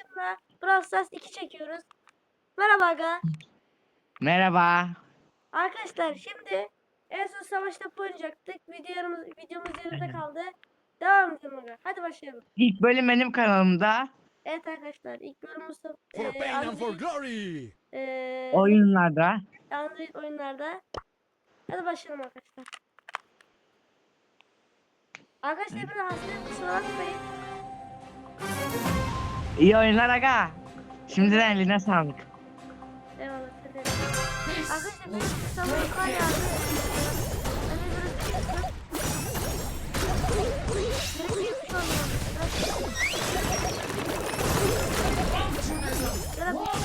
Arkadaşımla Brawl Stars 2 çekiyoruz. Merhaba aga. Merhaba. Arkadaşlar şimdi en son savaş topu oynayacaktık. Videomuz, videomuz yarıda kaldı. Devam edelim aga. Hadi başlayalım. İlk bölüm benim kanalımda. Evet arkadaşlar ilk bölümümüz For eee, pain and for Android, glory. eee, Oyunlarda. Android oyunlarda. Hadi başlayalım arkadaşlar. Arkadaşlar bir hasret kusura bakmayın. İyi oyunlar aga. Şimdiden eline sağlık. Eyvallah. hadi. Arkadaşlar benim sabah kar yağdı.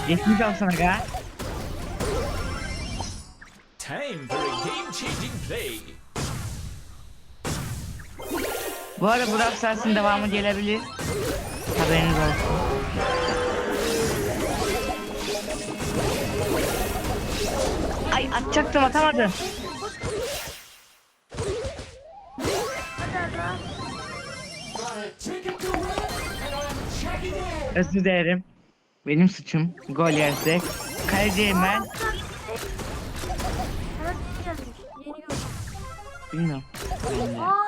Geçmiş olsun aga. Time for a game-changing play. Bu arada Brawl Stars'ın devamı gelebilir. Haberiniz olsun. Ay atacaktım atamadım. Özür dilerim. Benim suçum. Gol yersek. Kaleciyim ben. Bilmiyorum. Aa.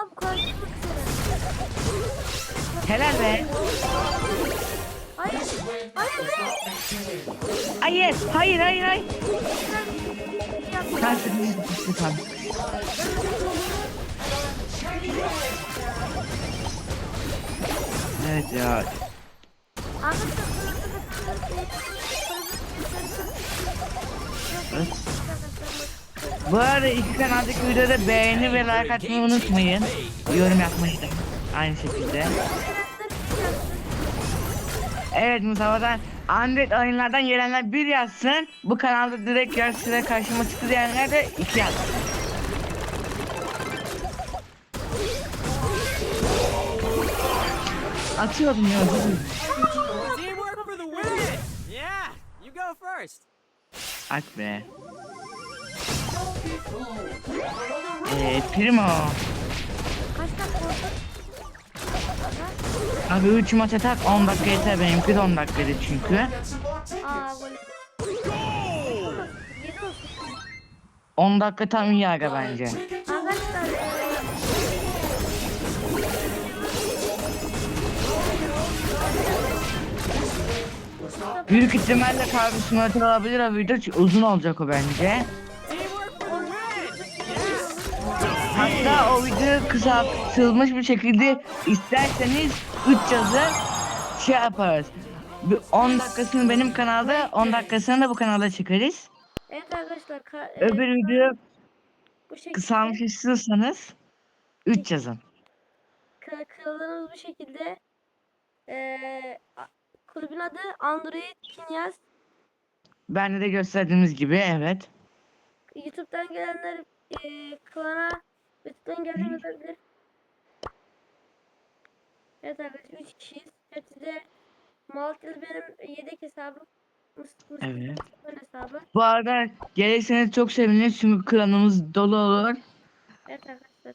Helal be. Hayır. Hayır. Hayır. Hayır hayır hayır. Yaptın. Karşı lütfen. Evet ya. Bu arada iki kanaldaki videoda beğeni ve like atmayı unutmayın. Yorum yapmayı da aynı şekilde. Evet Mustafa'dan Android oyunlardan gelenler bir yazsın. Bu kanalda direkt yarışıyla karşıma çıktı diyenler de iki yazsın. Atıyordum ya. At be. Eee Primo. Kaç dakika oldu? Abi 3 maç atak 10 dakika yeter benimki de 10 dakikaydı çünkü. Aa gol. Yedi olsun. 10 dakika tam iyi aga bence. Büyük ihtimalle kargo simülatör olabilir o video uzun olacak o bence. Hatta o video kısaltılmış bir şekilde isterseniz 3 yazın şey yaparız. Bir 10 dakikasını benim kanalda 10 dakikasını da bu kanalda çıkarız. evet arkadaşlar ka- Öbür video bu şekilde kısalmış istiyorsanız 3 yazın. ka- kanalımız bu şekilde eee a- kulübün adı Android Kinyas Bende de gösterdiğimiz gibi evet. YouTube'dan gelenler eee klana YouTube'dan gelenler olabilir. Evet arkadaşlar 3 kişiyiz. Hepsi de Malatya'da benim yedek hesabım. Mıs- Mıs- Evet. Hesabı. Bu arada gelirseniz çok seviniriz çünkü klanımız dolu olur. Evet arkadaşlar.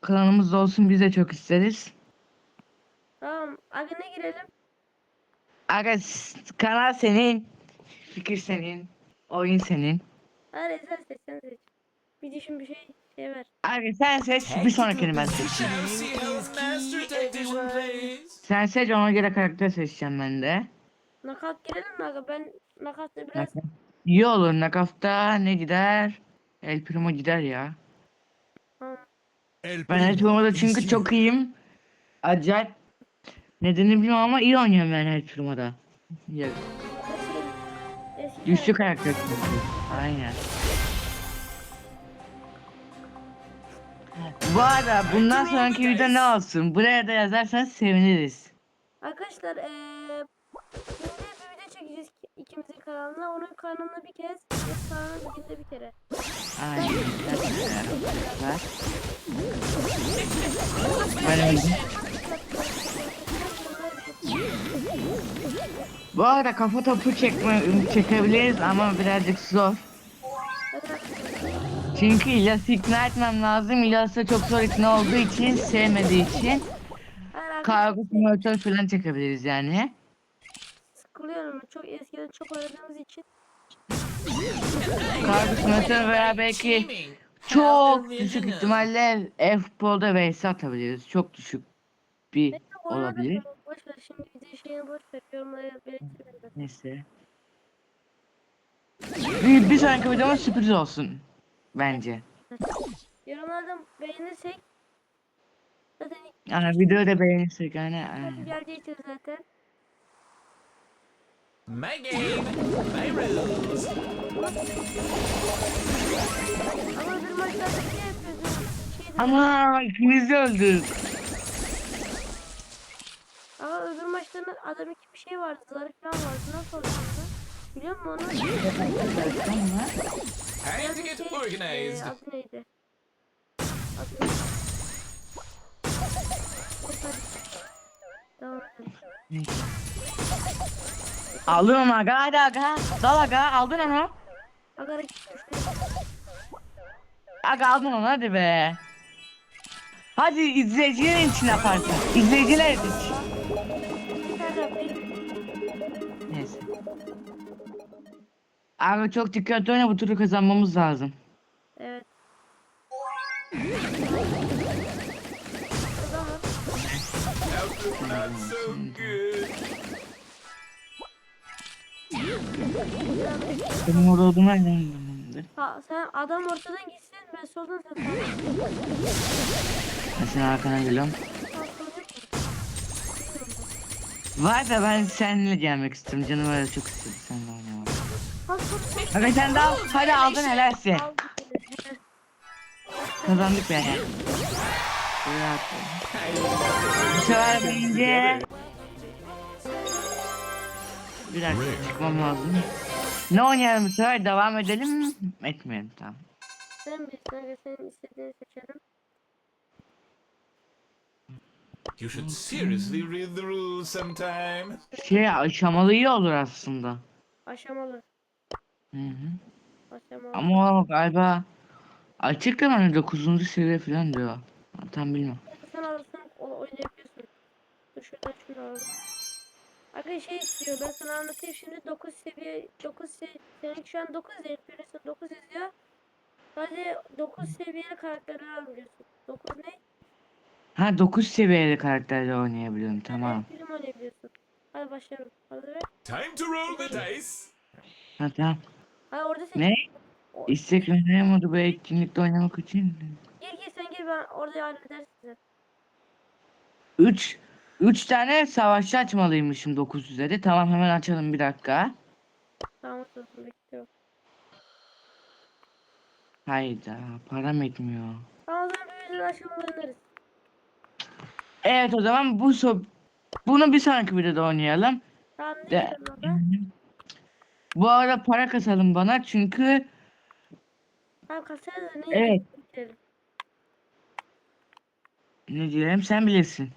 Klanımız olsun biz de çok isteriz. Tamam. Aga ne girelim? Aga s- kanal senin, fikir senin, oyun senin. Sen seç sen seç. Bir düşün bir şey Aga sen seç bir sonrakini ben seçeyim. Sen seç ona göre karakter seçeceğim ben de. Nakat girelim mi aga? Ben nakatta biraz Nakaf- İyi olur nakafta ne gider? El Primo gider ya. El Ben El Primo Primo'da çünkü çok iyiyim. Acayip. Nedenini bilmiyorum ama iyi oynuyorum ben El Primo'da. Güçlü karakter. Aynen. Bu arada bundan sonraki video ne olsun? Buraya da yazarsanız seviniriz. Arkadaşlar eee şimdi bir video çekeceğiz ki- ikimizin kanalına. Onun kanalına bir kez, benim kanalına bir günde bir kere. Aynen. Ben öldüm. Bu arada kafa topu çekme, çekebiliriz ama birazcık zor. Evet. Çünkü İlyas'ı ikna etmem lazım. İlyas da çok zor ikna olduğu için, sevmediği için. Kargo simülatör falan çekebiliriz yani. ama çok eskiden çok oynadığımız için. Kardeşim mesela veya belki çok düşük ihtimalle e-futbolda vs atabiliriz. Çok düşük bir olabilir. Boş ver şimdi video şeyini boş ver. Yorumlara belirtirim ben. Neyse. Bir, bir sonraki videomuz sürpriz olsun. Bence. Yorumlardan beğenirsek zaten Yani videoyu da beğenirsek yani. video aynen. geleceği için zaten. My game, my rules. Ama bir maçlarda şey yapıyordum. Şeydi. Ama ikimiz de öldük. Ama öbür maçların adam iki bir şey vardı. Zarı falan vardı. Nasıl oldu? Biliyor musun onu? Time to get organized. adı neydi? Adı neydi? Aga hadi aga. Dal aga aldın onu. Gitmiş. Aga aldın onu hadi be. Hadi izleyiciler için yaparsın. İzleyiciler için. Abi çok dikkatli oyna bu turu kazanmamız lazım. Evet. Benim orada olduğuma inanmıyorumdur. ha, sen adam ortadan gitsin ben soldan sağdan. Ben senin arkana geliyorum. Var da ben seninle gelmek istiyorum. Canım öyle çok istedi seninle oynamak. Ha sol sol. Aga sen de al. Hadi aldın helalsin. Kazandık be. Bu sefer bence... Bir dakika çıkmam lazım. Ne oynayalım bu sefer? Devam edelim mi? Etmeyelim tamam. Sen bilirsin aga senin istediğini seçelim. You should seriously read the rules sometime. Şey aşamalı iyi olur aslında. Aşamalı. Hı hı. Ama o galiba açık da hani 9. seviye falan diyor. Tam bilmem. Sen alırsın o oynayabiliyorsun. Dur şuradan şunu alalım. Aga şey istiyor ben sana anlatayım şimdi 9 seviye 9 seviye seninki şu an 9 ya Phoenix'in 9 yazıyor. Sadece 9 seviyeli karakterleri alabiliyorsun. 9 ne? Ha 9 seviyeli karakterle oynayabiliyorum tamam. Evet, film oynayabiliyorsun. Hadi başlayalım. Hazır ver. Time to roll the dice. Ha tamam. Hadi orada sen Ne? İstek oynayamadı bu etkinlikte oynamak için. gir gir sen gir ben orada halledersin sen. 3 3 tane savaşçı açmalıymışım 9 üzeri. Tamam hemen açalım bir dakika. Tamam bekliyorum. Hayda param etmiyor. Tamam zaman bir videoda aşkımı oynarız. Evet o zaman bu so bunu bir sonraki videoda oynayalım. Tamam ne De? Bu arada para kasalım bana çünkü Tamam kasaya da ne Evet. ne diyelim sen bilirsin.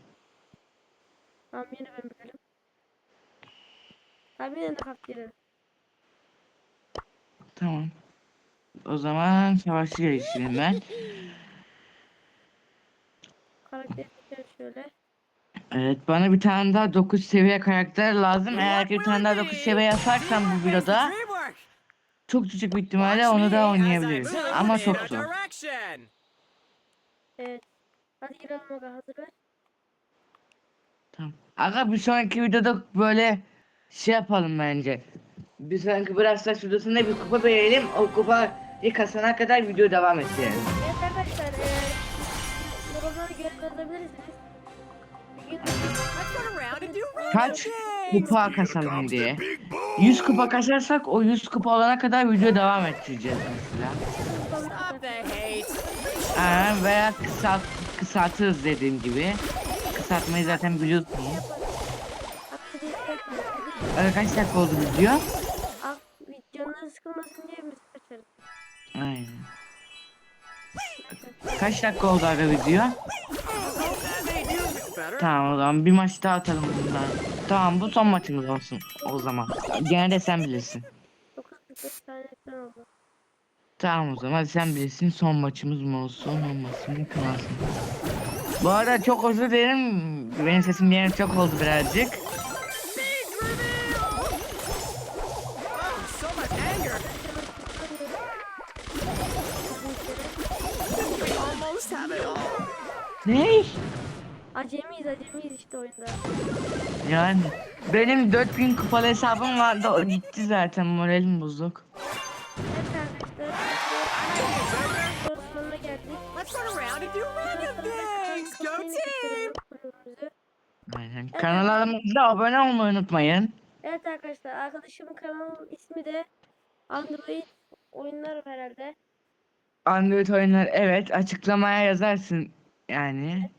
Tamam yine ben bitirelim. Tamam yine de kalk girelim. Tamam. O zaman savaşçı geliştireyim ben. Karakteri şöyle. Evet bana bir tane daha 9 seviye karakter lazım. Eğer ki bir tane daha 9 seviye yaparsam bu videoda çok küçük bir ihtimalle onu da oynayabiliriz. Ama çok zor. Evet. Hadi girelim aga hazır ver. Tamam. Aga bir sonraki videoda böyle şey yapalım bence. Bir sonraki Brawl videosunda bir kupa verelim. O kupa kasana kadar video devam ettirelim. Evet arkadaşlar eee yorumları göre yazabilirsiniz. Kaç kupa kasalım diye. 100 kupa kasarsak o 100 kupa olana kadar video devam ettireceğiz mesela. Aa, veya kısalt, kısaltırız dediğim gibi. Kısaltmayı zaten biliyorsunuz. Aga kaç dakika oldu video? Canları sıkılmasın diye açarız. Aynen. Kaç dakika oldu aga video? Tamam o zaman bir maç daha atalım bundan. Tamam bu son maçımız olsun o zaman. Gene de sen bilirsin. 9-45 tane ekran oldu. Tamam o zaman sen bilirsin son maçımız mı olsun olmasın mı kalsın. Bu arada çok özür dilerim. Benim sesim yine çok oldu birazcık. so Acemiyiz işte oyunda. Yani benim 4000 kupalı hesabım vardı o gitti zaten moralim bozuk. Evet arkadaşlar. Sonuna geldik. Let's run around and do random things. Go team! Bölümümüzü. Aynen. Kanalımıza abone olmayı unutmayın. Evet arkadaşlar arkadaşımın kanalının ismi de Android oyunlar herhalde. Android oyunlar evet açıklamaya yazarsın yani.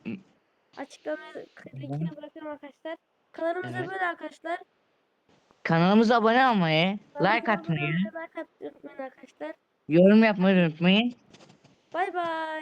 Açıklamaya linkini bırakıyorum arkadaşlar. Kanalımıza Evet. böyle arkadaşlar. Kanalımıza abone olmayı, Kanalımıza like atmayı, Like atmayı unutmayın arkadaşlar. yorum yapmayı unutmayın. Bay bay.